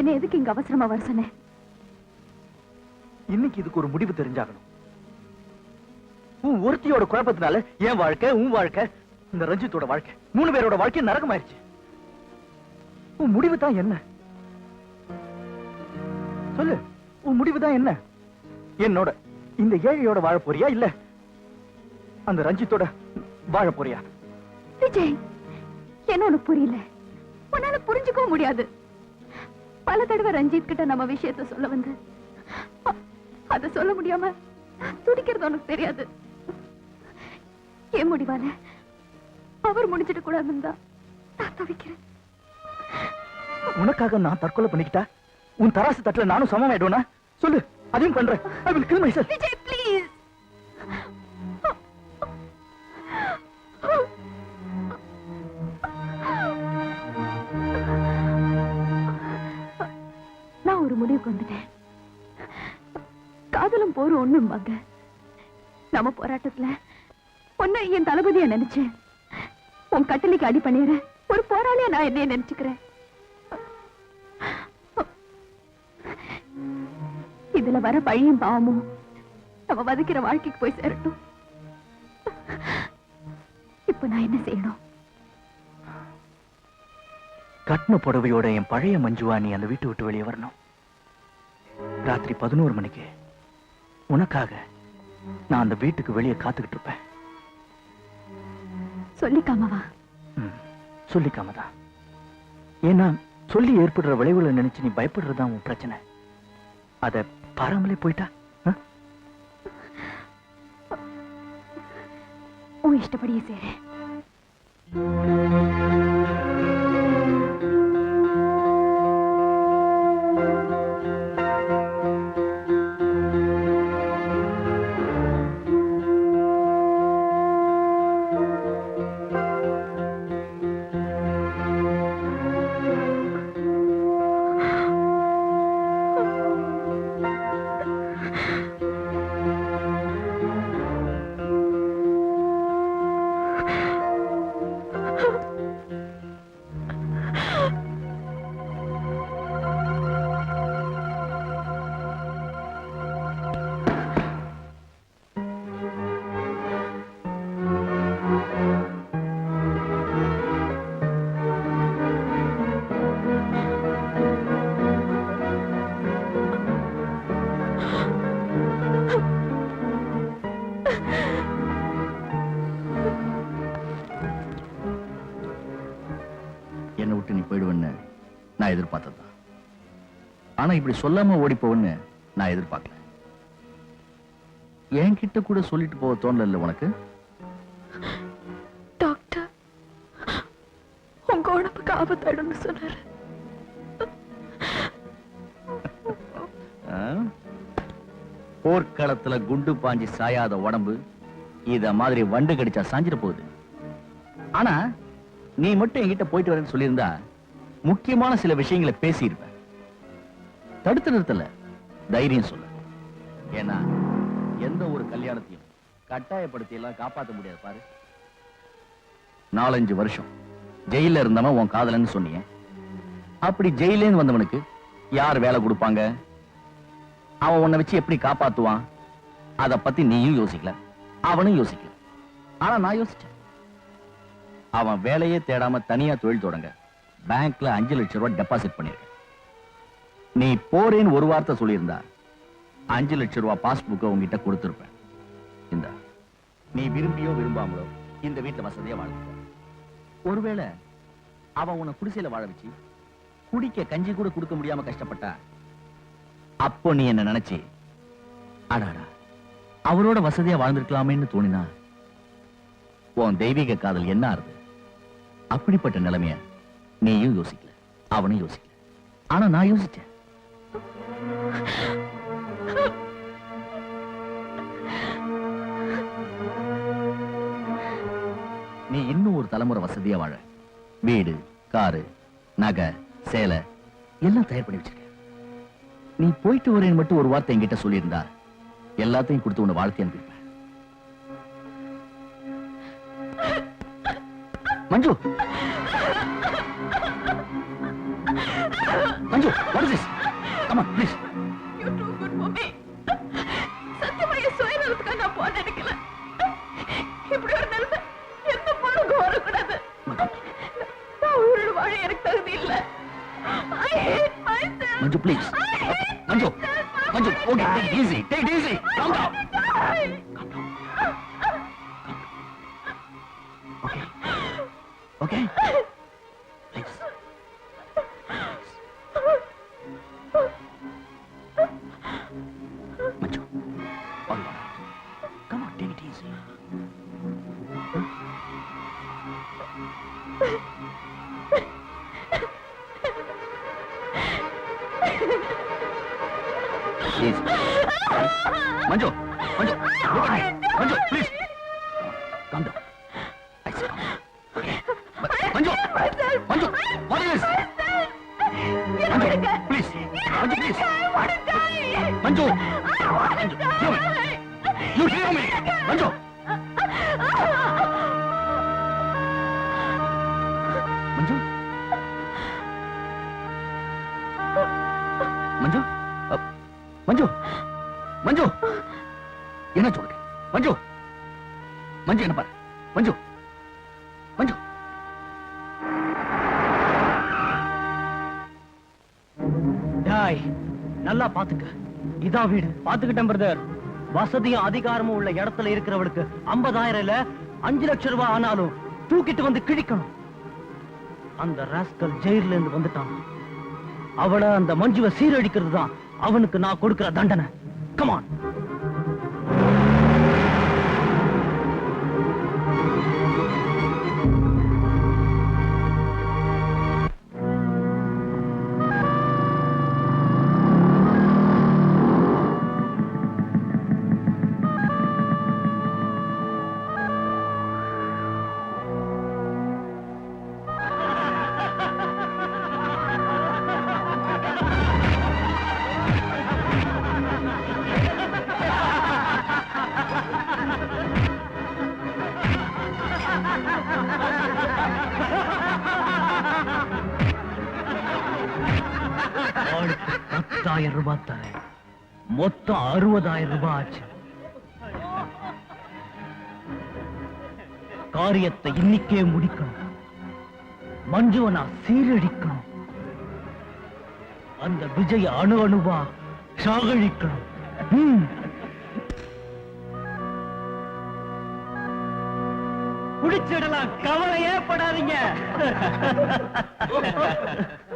என்ன எதுக்கு இங்க அவசரமா வர சொன்னேன் இன்னைக்கு இதுக்கு ஒரு முடிவு தெரிஞ்சாகணும். உன் ஒருத்தியோட குழப்பத்தினால என் வாழ்க்கை உன் வாழ்க்கை இந்த ரஞ்சித்தோட வாழ்க்கை மூணு பேரோட வாழ்க்கை நரகமாயிருச்சு. உன் முடிவு தான் என்ன? சொல்லு உன் முடிவு தான் என்ன? என்னோட இந்த ஏழையோட வாழ போறியா இல்ல அந்த ரஞ்சித்தோட வாழ போறியா? விஜய் என்ன உனக்கு புரியல? உன்னால புரிஞ்சுக்கவும் முடியாது. பல தடவை ரஞ்சித் கிட்ட நம்ம விஷயத்த சொல்ல வந்து அத சொல்ல முடியாம துடிக்கிறது உனக்கு தெரியாது. ஏன் முடிவால அவர் முடிச்சிட்டு கூடாதுன்னு தான் நான் தவிக்கிறேன். உனக்காக நான் தற்கொலை பண்ணிக்கிட்டா? உன் தராசு தட்டுல நானும் சமமாயிடுவேனா? சொல்லு அதையும் பண்றேன். ஐ வில் கில் மைசெல்ஃப் முடிவுக்கு வந்துட்டேன். காதலும் போரும் ஒண்ணும்பாங்க நம்ம போராட்டத்துல பொண்ணு என் தளபதியா நினைச்சேன். உன் கட்டளைக்கு அடி பண்ணிடுற ஒரு போராளியா நான் என்னைய நினைச்சுக்கிறேன். இதுல வர பழியும் பாவமும் நம்ம வதைக்கிற வாழ்க்கைக்கு போய் சேரட்டும். இப்ப நான் என்ன செய்யணும்? கட்ன புடவையோட என் பழைய மஞ்சுவா நீ அந்த வீட்டு விட்டு வெளியே வரணும். ராத்திரி பதினோரு மணிக்கு. உனக்காக நான் அந்த வீட்டுக்கு வெளியே காத்துக்கிட்டு இருப்பேன். சொல்லிக்காமவா ம், சொல்லிக்காமதான் ஏன்னா சொல்லி ஏற்படுற விளைவுகளை நினைச்சு நீ பயப்படுறதுதான் உன் பிரச்சனை. அத பாராமலே போயிட்டா? உன் இஷ்டப்படியே செய்றேன் ஆனா இப்படி சொல்லாம ஓடி போவேன்னு நான் எதிர்பார்க்கல. என்கிட்ட கூட சொல்லிட்டு போக தோணல உனக்கு? டாக்டர் உங்க உடம்புக்கு ஆபத்தாயிடும்னு சொன்னாரு? போர்க்களத்துல குண்டு பாஞ்சி சாயாத உடம்பு இத மாதிரி வண்டு கடிச்சா சாஞ்சிட போகுது. ஆனா நீ மட்டும் என்கிட்ட போயிட்டு வரேன்னு சொல்லியிருந்தா முக்கியமான சில விஷயங்களை பேசியிருப்ப தடுத்து நிறுத்தல. தைரியம் சொல்ல. ஏன்னா எந்த ஒரு கல்யாணத்தையும் கட்டாயப்படுத்தி எல்லாம் காப்பாத்த முடியாது பாரு. நாலஞ்சு வருஷம். ஜெயில இருந்தவன் உன் காதலன்னு சொன்னீங்க அப்படி ஜெயிலேன்னு வந்தவனுக்கு யார் வேலை கொடுப்பாங்க? அவன் உன்னை வச்சு எப்படி காப்பாத்துவான்? அத பத்தி நீயும் யோசிக்கல. அவனும் யோசிக்கல. ஆனா நான் யோசிச்சேன். அவன் வேலையே தேடாம தனியா தொழில் தொடங்க. பேங்க்ல அஞ்சு லட்சம் ரூபாய் டெபாசிட் பண்ணிருக்க நீ போறேன்னு ஒரு வார்த்தை சொல்லியிருந்தா அஞ்சு லட்சம் ரூபாய் பாஸ்புக்கை உங்ககிட்ட கொடுத்துருப்பேன். இந்த நீ விரும்பியோ விரும்பாமலோ இந்த வீட்டுல வசதியா வாழ்ந்துட்ட ஒருவேளை அவன் உன்னை குடிசையில வாழ வச்சு குடிக்க கஞ்சி கூட கொடுக்க முடியாம கஷ்டப்பட்டா அப்போ நீ என்ன நினைச்சு? அடாடா அவரோட வசதியா வாழ்ந்திருக்கலாமேன்னு தோணினா உன் தெய்வீக காதல் என்ன ஆறுது? அப்படிப்பட்ட நிலைமைய நீயும் யோசிக்கல அவனும் யோசிக்கல. ஆனா நான் யோசிச்சேன். நீ இன்னும் ஒரு தலைமுறை வசதியா வாழ. வீடு காரு நகை சேலை எல்லாம் தயார் பண்ணி வச்சிருக்க. நீ போயிட்டு வரேன்னு மட்டும் ஒரு வார்த்தை என்கிட்ட சொல்லியிருந்தா எல்லாத்தையும் கொடுத்து உன்னை வாழ்த்தி அனுப்பியிருப்பேன். மஞ்சு! மஞ்சு what is this? Come on please. You're too good for me. சத்தியமா என் சுயநலத்துக்காக நான் போக நினைக்கல. இப்படி ஒரு நிலைமை எந்த பொண்ணுக்கும் வரக்கூடாது. நான் உயிரோடு வாழ எனக்கு தகுதி இல்ல. I hate myself. Manju please I hate Manju. Manju okay take easy take easy calm down. This? என்ன விடுங்க. Manju, please. Manju, please. I want to die. Manju, I want to Manju, hear me. die. you hear me? Manju. Manju. மஞ்சு அ, மஞ்சு மஞ்சு. என்ன சொல்லுங்க? மஞ்சு. மஞ்சு என்ன பாரு? மஞ்சு. மஞ்சு. டாய் நல்லா பாத்துக்க. இதான் வீடு. பாத்துக்கிட்டேன் பிரதர் வசதியும் அதிகாரமும் உள்ள இடத்துல இருக்கிறவளுக்கு 50000 இல்ல அஞ்சு லட்சம் ரூபாய் ஆனாலும் தூக்கிட்டு வந்து கிழிக்கணும். அந்த ராஸ்கல் ஜெயில இருந்து வந்துட்டான். அவளை அந்த மஞ்சுவை சீரழிக்கிறது தான் அவனுக்கு நான் கொடுக்கிற தண்டனை. கமான் ஆயிரம் ரூபாய் தரேன். மொத்தம் அறுபதாயிரம் ரூபாய் ஆச்சு. காரியத்தை இன்னைக்கே முடிக்கணும். மஞ்சுவை நான் சீரழிக்கணும். அந்த விஜய அணு அணுவா சாகழிக்கணும். குடிச்சிடலாம். கவலை ஏற்படாதீங்க.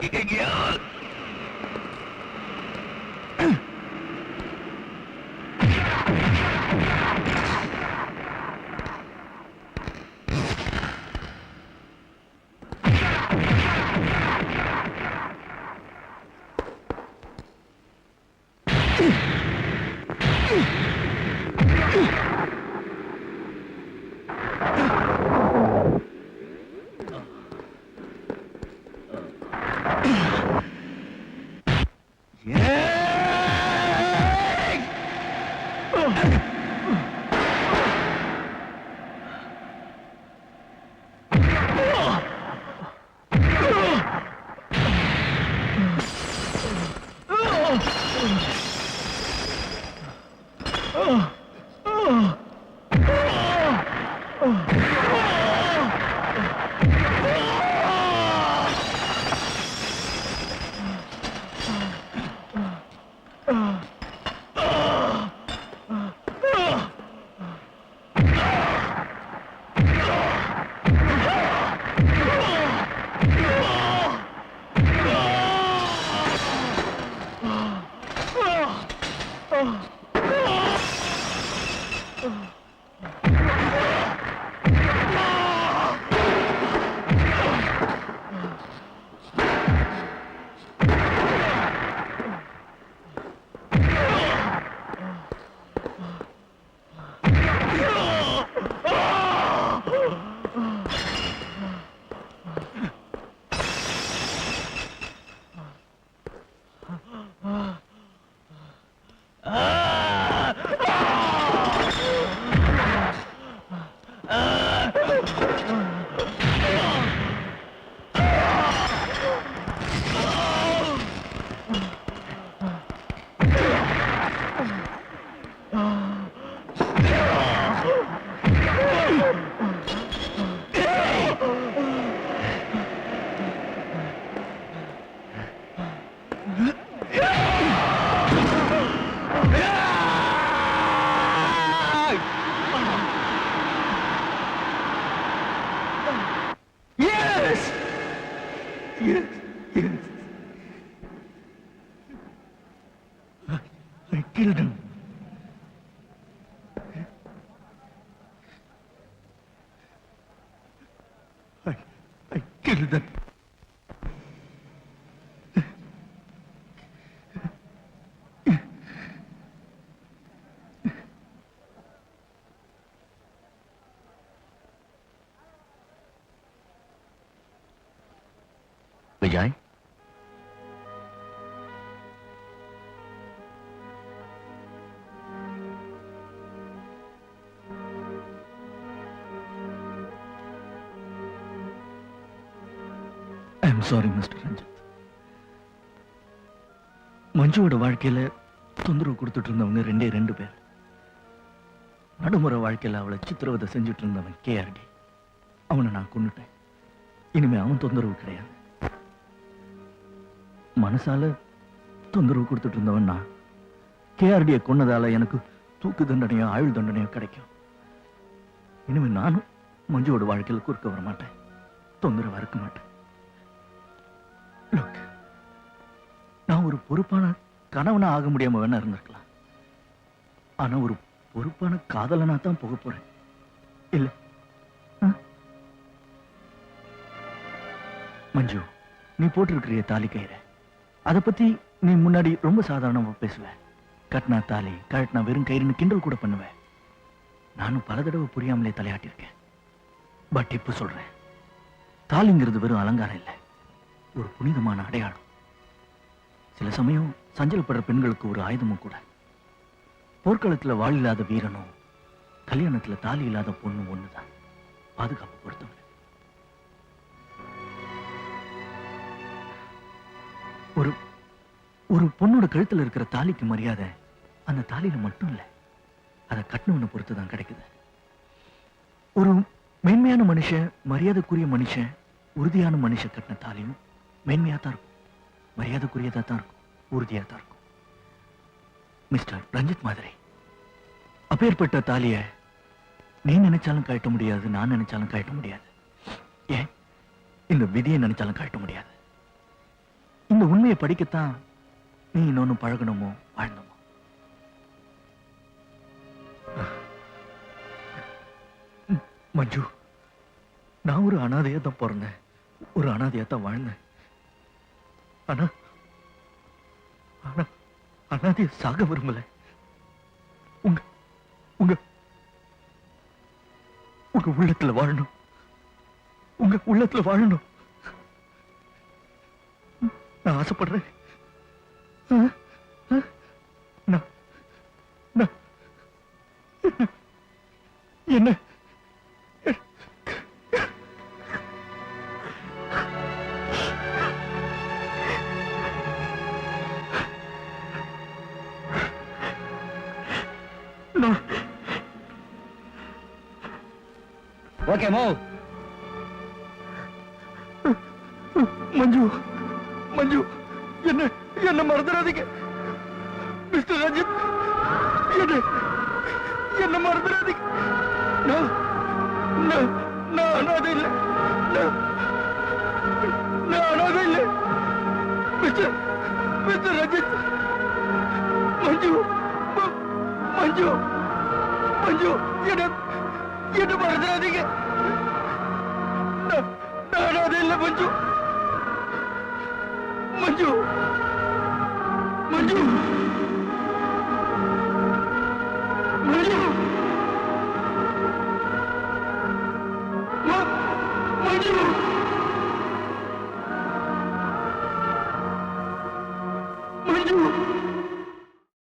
Yeah. Ayrıldım. Người gái I'm sorry mister Ranjith மஞ்சுவோட வாழ்க்கையில தொந்தரவு கொடுத்துட்டு இருந்தவங்க ரெண்டே ரெண்டு பேர். நடுமுறை வாழ்க்கையில அவளை சித்திரவதை செஞ்சுட்டு இருந்தவன் கேஆர்டி. அவனை நான் கொன்னுட்டேன். இனிமே அவன் தொந்தரவு கிடையாது. மனசால தொந்தரவு கொடுத்துட்டு இருந்தவன் நான். கேஆர்டியை கொன்னதால எனக்கு தூக்கு தண்டனையோ ஆயுள் தண்டனையோ கிடைக்கும். இனிமே நானும் மஞ்சுவோட வாழ்க்கையில குறுக்க வர மாட்டேன் தொந்தரவா இருக்க மாட்டேன். நான் ஒரு பொறுப்பான கணவனா ஆக முடியாம வேணா இருந்திருக்கலாம். ஆனா ஒரு பொறுப்பான காதலனா தான் போக போறேன். இல்ல. மஞ்சு நீ போட்டிருக்கிற தாலி கயிறு. அதை பத்தி நீ முன்னாடி ரொம்ப சாதாரணமா பேசுவ. கட்டினா தாலி கழட்டினா வெறும் கயிறுன்னு கிண்டல் கூட பண்ணுவ. நானும் பல தடவை புரியாமலே தலையாட்டிருக்கேன் பட் இப்ப சொல்றேன். தாலிங்கிறது வெறும் அலங்காரம் இல்லை. ஒரு புனிதமான அடையாளம். சில சமயம் சஞ்சலப்படுற பெண்களுக்கு ஒரு ஆயுதமும் கூட. போர்க்களத்துல வாழ் இல்லாத வீரனும் கல்யாணத்துல தாலி இல்லாத பொண்ணும் ஒண்ணுதான். பாதுகாப்பு பொறுத்தவரை. ஒரு ஒரு பொண்ணோட கழுத்துல இருக்கிற தாலிக்கு மரியாதை அந்த தாலியில மட்டும் இல்ல. அதை கட்டினவனை பொறுத்து தான் கிடைக்குது. ஒரு மேன்மையான மனுஷன் மரியாதைக்குரிய மனுஷன் உறுதியான மனுஷன் கட்டின தாலியும் மேன்மையா தான் இருக்கும். மரியாதைக்குரியதா தான் இருக்கும். உறுதியாக தான் இருக்கும். மிஸ்டர் ரஞ்சித் மாதிரி அப்பேற்பட்ட தாலிய நீ நினைச்சாலும் கட்ட முடியாது நான் நினைச்சாலும் கட்ட முடியாது. ஏன்? இந்த விதியை நினைச்சாலும் கட்ட முடியாது. இந்த உண்மையை படிக்கத்தான் நீ இன்னொன்னு பழகணுமோ வாழ்ந்தமோ மஞ்சு நான் ஒரு அனாதையா தான் பிறந்தேன். ஒரு அனாதையா தான் வாழ்ந்தேன். ஆனா ஆனா அனாதைய சாக விரும்பல. உங்க உங்க உங்க உள்ளத்துல வாழணும். உங்க உள்ளத்துல வாழணும். நான் ஆசைப்படுறேன். ஆ? நான் என்ன என்ன? ஓகே மூவ் மஞ்சு மஞ்சு என்ன என்ன மறந்துடாதீங்க. மிஸ்டர் ரஞ்சித் என்ன என்ன மறந்துடாதீங்க. நான் நான் அனாதை இல்லை. நான் அனாதை இல்லை. மிஸ்டர் மிஸ்டர் ரஞ்சித் மஞ்சு மஞ்சு மஞ்சு என்ன என்ன மறந்துடாதீங்க. நான் நான் இல்லை மஞ்சு. மஞ்சு. மஞ்சு.